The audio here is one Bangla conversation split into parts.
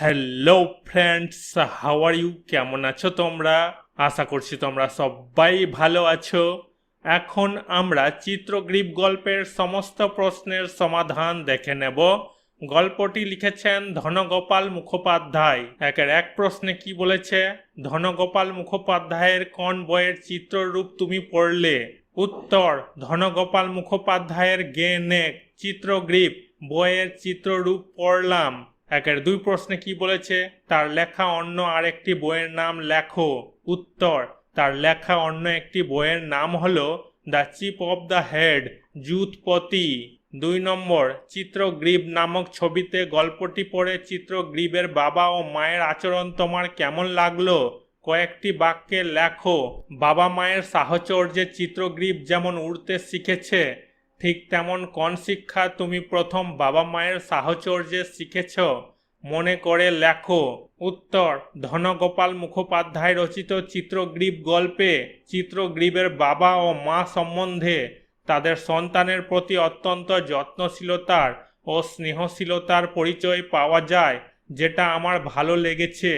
Hello friends how are you কেমন আছো তোমরা? আশা করছি তোমরা সবাই ভালো আছো। এখন আমরা চিত্রগ্রীব গল্পের সমস্ত প্রশ্নের সমাধান দেখে নেব। গল্পটি লিখেছেন ধনগোপাল মুখোপাধ্যায়। একের এক প্রশ্নে কি বলেছে? ধনগোপাল মুখোপাধ্যায়ের কোন বইয়ের চিত্ররূপ তুমি পড়লে? উত্তর, ধনগোপাল মুখোপাধ্যায়ের গে নেক, চিত্রগ্রীব, বইয়ের চিত্ররূপ পড়লাম। একের দুই প্রশ্নে কি বলেছে? তার লেখা অন্য আরেকটি বইয়ের নাম লেখো। উত্তর, তার লেখা অন্য একটি বইয়ের নাম হলো the chip of the head জুথপতি দুই নম্বর, চিত্রগ্রীব নামক ছবিতে গল্পটি পড়ে চিত্রগ্রীবের বাবা ও মায়ের আচরণ তোমার কেমন লাগল? কয়েকটি বাক্যে লেখো, বাবা মায়ের সাহচর্যে চিত্রগ্রীব যেমন উড়তে শিখেছে ঠিক তেমন কোন শিক্ষা তুমি প্রথম বাবা মায়ের সাহচর্যে শিখেছ? মনে করে লেখো। উত্তর, ধনগোপাল মুখোপাধ্যায় রচিত চিত্রগ্রীব গল্পে চিত্রগ্রীবের বাবা ও মা সম্বন্ধে তাদের সন্তানের প্রতি অত্যন্ত যত্নশীলতার ও স্নেহশীলতার পরিচয় পাওয়া যায়, যেটা আমার ভালো লেগেছে।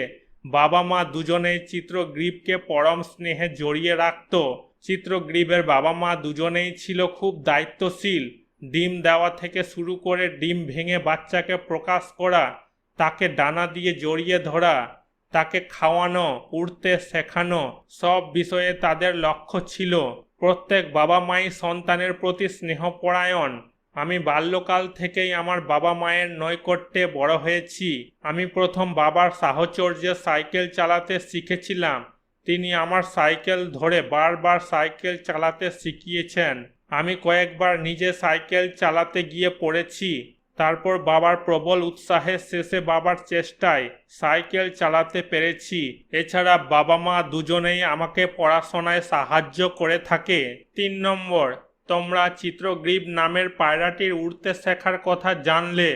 বাবা মা দুজনেই চিত্রগ্রীবকে পরম স্নেহে জড়িয়ে রাখত। চিত্রগ্রীবের বাবা মা দুজনেই ছিল খুব দায়িত্বশীল। ডিম দেওয়া থেকে শুরু করে ডিম ভেঙে বাচ্চাকে প্রকাশ করা, তাকে ডানা দিয়ে জড়িয়ে ধরা, তাকে খাওয়ানো, উড়তে শেখানো, সব বিষয়ে তাদের লক্ষ্য ছিল। প্রত্যেক বাবা মাই সন্তানের প্রতি স্নেহপরায়ণ। আমি বাল্যকাল থেকেই আমার বাবা মায়ের নৈকট্যে বড় হয়েছি। আমি প্রথম বাবার সাহচর্যে সাইকেল চালাতে শিখেছিলাম। তিনি আমার সাইকেল ধরে বারবার সাইকেল চালাতে শিখিয়েছেন। আমি কয়েকবার নিজে সাইকেল চালাতে গিয়ে পড়েছি। তারপর বাবার প্রবল উৎসাহের শেষে বাবার চেষ্টায় সাইকেল চালাতে পেরেছি। এছাড়া বাবা মা দুজনেই আমাকে পড়াশোনায় সাহায্য করে থাকে। তিন নম্বর, তোমরা চিত্রগ্রীব নামের পায়রাটির উড়তে শেখার কথা জানলে।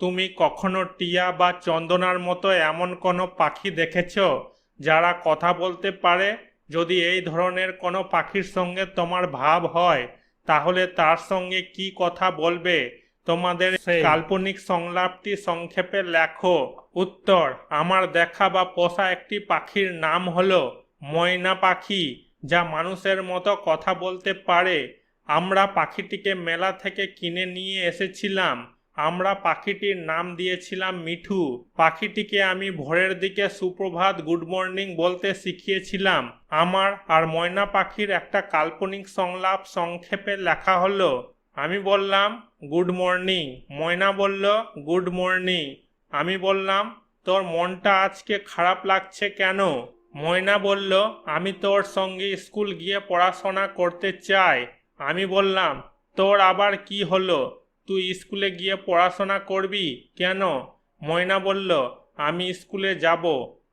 তুমি কখনো টিয়া বা চন্দনার মতো এমন কোনো পাখি দেখেছ? যারা কথা বলতে পারে যদি এই ধরনের কোনো পাখির সঙ্গে তোমার ভাব হয় তাহলে তার সঙ্গে কি কথা বলবে? তোমাদের কাল্পনিক সংলাপটি সংক্ষেপে লেখো। উত্তর আমার দেখা বা পোষা একটি পাখির নাম হলো ময়না পাখি যা মানুষের মতো কথা বলতে পারে। আমরা পাখিটিকে মেলা থেকে কিনে নিয়ে এসেছিলাম। আমরা পাখিটির নাম দিয়েছিলাম মিঠু। পাখিটিকে আমি ভোরের দিকে সুপ্রভাত গুড মর্নিং বলতে শিখিয়েছিলাম। আমার আর ময়না পাখির একটা কাল্পনিক সংলাপ সংক্ষেপে লেখা হলো। আমি বললাম, গুড মর্নিং। ময়না বলল, গুড মর্নিং। আমি বললাম, তোর মনটা আজকে খারাপ লাগছে কেন? ময়না বলল, আমি তোর সঙ্গে স্কুল গিয়ে পড়াশোনা করতে চাই। আমি বললাম, তোর আবার কি হলো? তুই স্কুলে গিয়ে পড়াশোনা করবি? কেন? ময়না বলল, আমি স্কুলে যাব,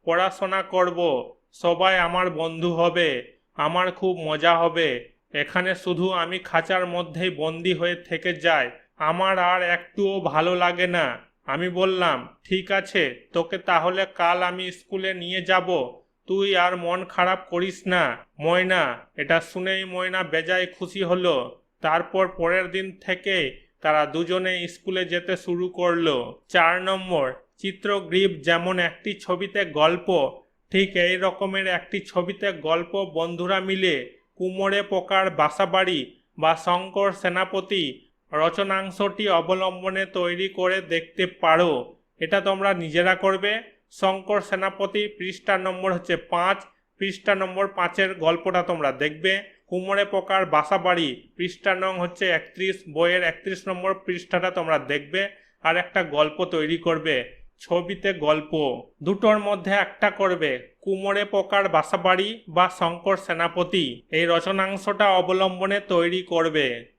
পড়াশোনা করব, সবাই আমার বন্ধু হবে, আমার খুব মজা হবে। এখানে শুধু আমি খাঁচার মধ্যেই বন্দি হয়ে থেকে যাই, আমার আর একটুও ভালো লাগে না। আমি বললাম, ঠিক আছে, তোকে তাহলে কাল আমি স্কুলে নিয়ে যাব। তুই আর মন খারাপ করিস না। ময়না, এটা শুনেই ময়না বেজায় খুশি হলো। তারপর পরের দিন থেকে তারা দুজনে স্কুলে যেতে শুরু করল। চার নম্বর, চিত্রগ্রীব যেমন একটি ছবিতে গল্প, ঠিক এই রকমের একটি ছবিতে গল্প বন্ধুরা মিলে কুমোরে পোকার বাসাবাড়ি বা শঙ্কর সেনাপতি রচনাংশটি অবলম্বনে তৈরি করে দেখতে পারো। এটা তোমরা নিজেরা করবে। শঙ্কর সেনাপতি পৃষ্ঠা নম্বর হচ্ছে পাঁচ, পৃষ্ঠা নম্বর পাঁচের গল্পটা তোমরা দেখবে। কুমোরে পোকার বাসা বাড়ি পৃষ্ঠা নং হচ্ছে একত্রিশ, বইয়ের একত্রিশ নম্বর পৃষ্ঠাটা তোমরা দেখবে আর একটা গল্প তৈরি করবে, ছবিতে গল্প। দুটোর মধ্যে একটা করবে, কুমোরে পোকার বাসাবাড়ি বা শঙ্কর সেনাপতি। এই রচনাংশটা অবলম্বনে তৈরি করবে।